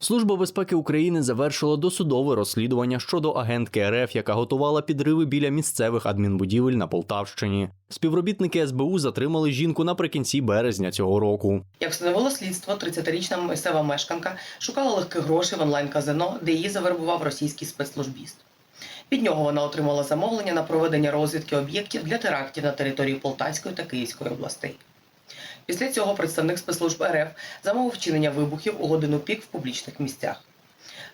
Служба безпеки України завершила досудове розслідування щодо агентки РФ, яка готувала підриви біля місцевих адмінбудівель на Полтавщині. Співробітники СБУ затримали жінку наприкінці березня цього року. Як встановило слідство, 30-річна місцева мешканка шукала легких грошей в онлайн-казино, де її завербував російський спецслужбіст. Від нього вона отримала замовлення на проведення розвідки об'єктів для терактів на території Полтавської та Київської областей. Після цього представник спецслужб РФ замовив вчинення вибухів у годину пік в публічних місцях.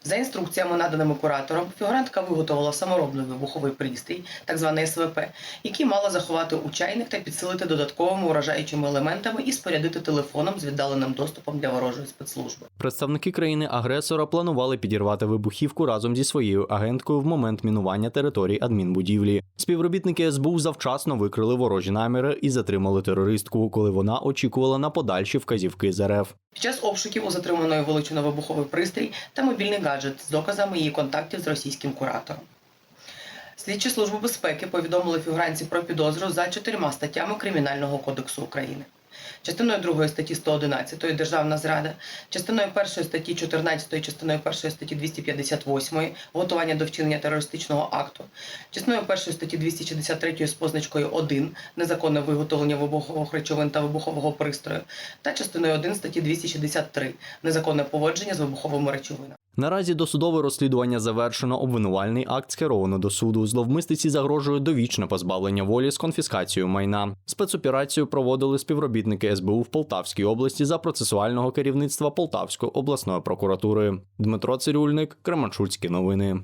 За інструкціями, наданими куратором, фігурантка виготовила саморобний вибуховий пристрій, так званий СВП, який мала заховати у чайник та підсилити додатковими уражаючими елементами і спорядити телефоном з віддаленим доступом для ворожої спецслужби. Представники країни-агресора планували підірвати вибухівку разом зі своєю агенткою в момент мінування території адмінбудівлі. Співробітники СБУ завчасно викрили ворожі наміри і затримали терористку, коли вона очікувала на подальші вказівки з РФ. Під час обшуків у затриманої вилучено вибуховий пристрій та мобільний гаджет з доказами її контактів з російським куратором. Слідчі служби безпеки повідомили фігуранці про підозру за чотирма статтями Кримінального кодексу України. Частиною 2 статті 111 Державна зрада, частиною 1 статті 14, частиною 1 статті 258 готування до вчинення терористичного акту, частиною 1 статті 263 з позначкою 1 незаконне виготовлення вибухових речовин та вибухового пристрою, та частиною 1 статті 263 незаконне поводження з вибуховими речовинами. Наразі досудове розслідування завершено. Обвинувальний акт скеровано до суду. Зловмисниці загрожує довічне позбавлення волі з конфіскацією майна. Спецоперацію проводили співробітники СБУ в Полтавській області за процесуального керівництва Полтавської обласної прокуратури. Дмитро Цирюльник, Кременчуцькі новини.